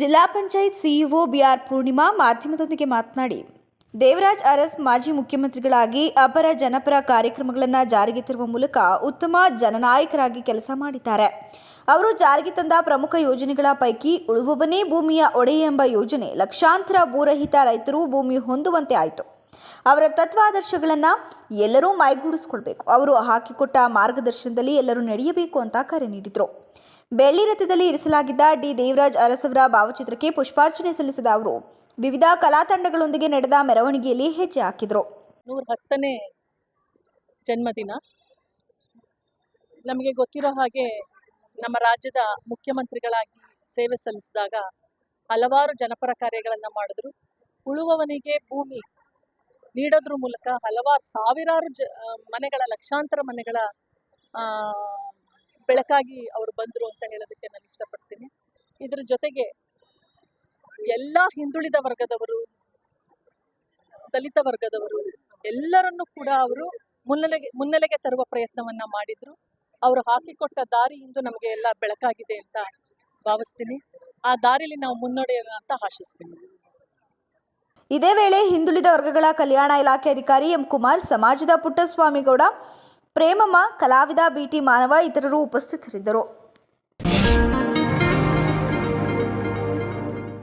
ಜಿಲ್ಲಾ panchayat CEO B R Poornima ಮಾಧ್ಯಮದೊಂದಿಗೆ ಮಾತನಾಡಿ, ದೇವರಾಜ್ ಅರಸ್ ಮಾಜಿ ಮುಖ್ಯಮಂತ್ರಿಗಳಾಗಿ ಅಪರ ಜನಪರ ಕಾರ್ಯಕ್ರಮಗಳನ್ನು ಜಾರಿಗೆ ತರುವ ಮೂಲಕ ಉತ್ತಮ ಜನನಾಯಕರಾಗಿ ಕೆಲಸ ಮಾಡಿದ್ದಾರೆ. ಅವರು ಜಾರಿಗೆ ತಂದ ಪ್ರಮುಖ ಯೋಜನೆಗಳ ಪೈಕಿ ಉಳುವವನೇ ಭೂಮಿಯ ಒಡೆ ಎಂಬ ಯೋಜನೆ ಲಕ್ಷಾಂತರ ಭೂರಹಿತ ರೈತರು ಭೂಮಿ ಹೊಂದುವಂತೆ ಆಯಿತು. ಅವರ ತತ್ವಾದರ್ಶಗಳನ್ನು ಎಲ್ಲರೂ ಮೈಗೂಡಿಸ್ಕೊಳ್ಬೇಕು. ಅವರು ಹಾಕಿಕೊಟ್ಟ ಮಾರ್ಗದರ್ಶನದಲ್ಲಿ ಎಲ್ಲರೂ ನಡೆಯಬೇಕು ಅಂತ ಕರೆ ನೀಡಿದರು. ಬೆಳ್ಳಿ ರಥದಲ್ಲಿ ಇರಿಸಲಾಗಿದ್ದ ಡಿ ದೇವರಾಜ್ ಅರಸವರ ಭಾವಚಿತ್ರಕ್ಕೆ ಪುಷ್ಪಾರ್ಚನೆ ಸಲ್ಲಿಸಿದ ಅವರು, ವಿವಿಧ ಕಲಾ ತಂಡಗಳೊಂದಿಗೆ ನಡೆದ ಮೆರವಣಿಗೆಯಲ್ಲಿ ಹೆಜ್ಜೆ ಹಾಕಿದರು. ನೂರ ಹತ್ತನೇ ಜನ್ಮದಿನ. ನಮಗೆ ಗೊತ್ತಿರೋ ಹಾಗೆ ನಮ್ಮ ರಾಜ್ಯದ ಮುಖ್ಯಮಂತ್ರಿಗಳಾಗಿ ಸೇವೆ ಸಲ್ಲಿಸಿದಾಗ ಹಲವಾರು ಜನಪರ ಕಾರ್ಯಗಳನ್ನು ಮಾಡಿದ್ರು. ಉಳುವವನಿಗೆ ಭೂಮಿ ನೀಡೋದ್ರ ಮೂಲಕ ಹಲವಾರು ಸಾವಿರಾರು ಜ ಮನೆಗಳ ಲಕ್ಷಾಂತರ ಮನೆಗಳ ಬೆಳಕಾಗಿ ಅವರು ಬಂದರು ಅಂತ ಹೇಳೋದಕ್ಕೆ ನಾನು ಇಷ್ಟಪಡ್ತೀನಿ. ಇದರ ಜೊತೆಗೆ ಎಲ್ಲ ಹಿಂದುಳಿದ ವರ್ಗದವರು, ದಲಿತ ವರ್ಗದವರು ಎಲ್ಲರನ್ನೂ ಕೂಡ ಅವರು ಮುನ್ನೆಲೆಗೆ ಮುನ್ನೆಲೆಗೆ ತರುವ ಪ್ರಯತ್ನವನ್ನ ಮಾಡಿದ್ರು. ಅವರು ಹಾಕಿಕೊಟ್ಟ ದಾರಿ ಇಂದು ನಮಗೆ ಎಲ್ಲ ಬೆಳಕಾಗಿದೆ ಅಂತ ಭಾವಿಸ್ತೀನಿ. ಆ ದಾರಿಯಲ್ಲಿ ನಾವು ಮುನ್ನಡೆಯೋಣ ಅಂತ ಆಶಿಸ್ತೀನಿ. ಇದೇ ವೇಳೆ ಹಿಂದುಳಿದ ವರ್ಗಗಳ ಕಲ್ಯಾಣ ಇಲಾಖೆ ಅಧಿಕಾರಿ ಎಂ ಕುಮಾರ್, ಸಮಾಜದ ಪುಟ್ಟಸ್ವಾಮಿಗೌಡ ಪ್ರೇಮಮ್ಮ ಕಲಾವಿದ ಬಿಟಿ ಮಾನವ ಇತರರು ಉಪಸ್ಥಿತರಿದ್ದರು.